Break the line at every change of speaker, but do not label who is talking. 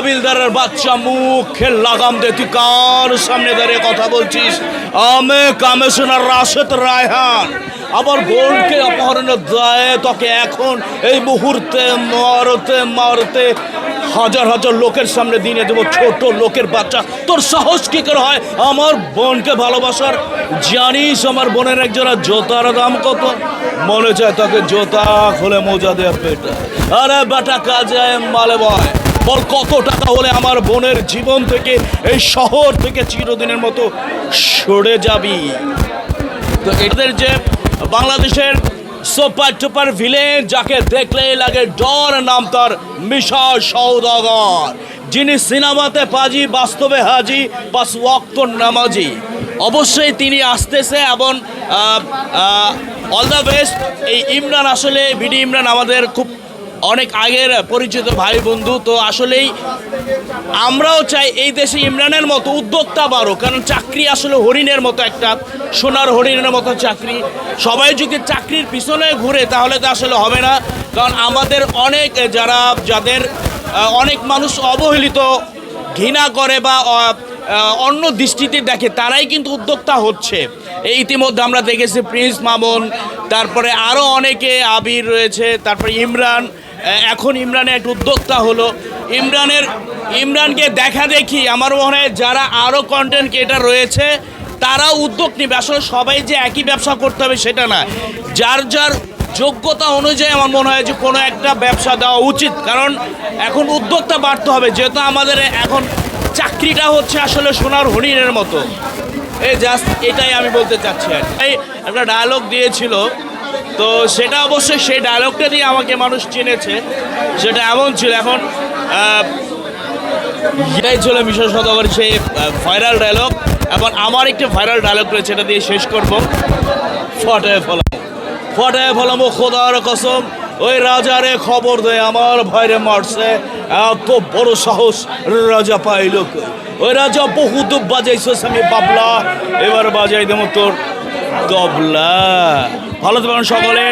হাবিলদারের বাচ্চা মুখে লাগাম দে, তুই কার সামনে দাঁড়িয়ে কথা বলছিস? আমি কমিশনার রাশেদ রায়হান। আমার বোনকে অপহরণের দায়ে তোকে এখন এই মুহূর্তে মারতে মারতে হাজার হাজার লোকের সামনে দিনে দেবো, ছোট লোকের বাচ্চা। তোর সাহস কি করে হয়? আমার বোনকে ভালোবাসার জানিস, আমার বোনের একজোড়া জোতার দাম কত? মনে চায় তোকে জোতা খুলে মোজা দেওয়া পেটা। আরে বেটা কাজে মালে বয়। বল কত টাকা হলে আমার বোনের জীবন থেকে এই শহর থেকে চিরদিনের মতো সরে যাবি? তো এদের যে বাংলাদেশের সুপার টুপার ভিলেন যাকে দেখলেই লাগে ডর নাম তার মিশা সৌদাগর যিনি সিনেমাতে পাজি, বাস্তবে হাজি বাস ওয়াক্ত নামাজি। অবশ্যই তিনি আসতেছে এবং অল দ্য বেস্ট এই ইমরান আসলে, বিডি ইমরান আমাদের খুব অনেক আগের পরিচিত ভাই বন্ধু তো আসলেই আমরাও চাই এই দেশে ইমরানের মতো উদ্যোক্তা বাড়ো কারণ চাকরি আসলে হরিণের মতো একটা, সোনার হরিণের মতো চাকরি। সবাই যদি চাকরির পিছনে ঘুরে, তাহলে তো আসলে হবে না। কারণ আমাদের অনেক যারা, যাদের অনেক মানুষ অবহেলিত, ঘৃণা করে বা অন্য দৃষ্টিতে দেখে, তারাই কিন্তু উদ্যোক্তা হচ্ছে। এই ইতিমধ্যে আমরা দেখেছি প্রিন্স মামুন, তারপরে আরও অনেকে, আবির রয়েছে, তারপরে ইমরান। এখন ইমরানের একটা উদ্যোক্তা হলো। ইমরানের, ইমরানকে দেখা দেখি, আমার মনে হয় যারা আরও কন্টেন্ট ক্রিয়েটার রয়েছে তারা উদ্যোগ নেবে। আসলে সবাই যে একই ব্যবসা করতে হবে সেটা না। যার যার যোগ্যতা অনুযায়ী আমার মনে হয় যে কোনো একটা ব্যবসা দেওয়া উচিত। কারণ এখন উদ্যোক্তা বাড়তে হবে, যেহেতু আমাদের এখন চাকরিটা হচ্ছে আসলে সোনার হরিণের মতো। এই জাস্ট এটাই আমি বলতে চাচ্ছি আর। এই একটা ডায়লগ দিয়েছিল, তো সেটা অবশ্যই সেই ডায়লগটা দিয়ে আমাকে মানুষ চিনেছে। সেটা এমন ছিল, এখন এটাই ছিল মিশন সদাগর সেই ভাইরাল ডায়লগ এখন আমার একটি ভাইরাল ডায়লগ রয়েছে, এটা দিয়ে শেষ করব। ফটায় ফলাম। ফটায় ফলামো, খোদার কসম। ওই রাজারে খবর দেয় আমার ভাইরে মারছে। এত বড় সাহস রাজা পাইল ওই রাজা বহু বহুত বাজাইছো আমি বাবলা। এবার বাজাই দেবো তোর তবলা ভালো থাকবেন সকলে।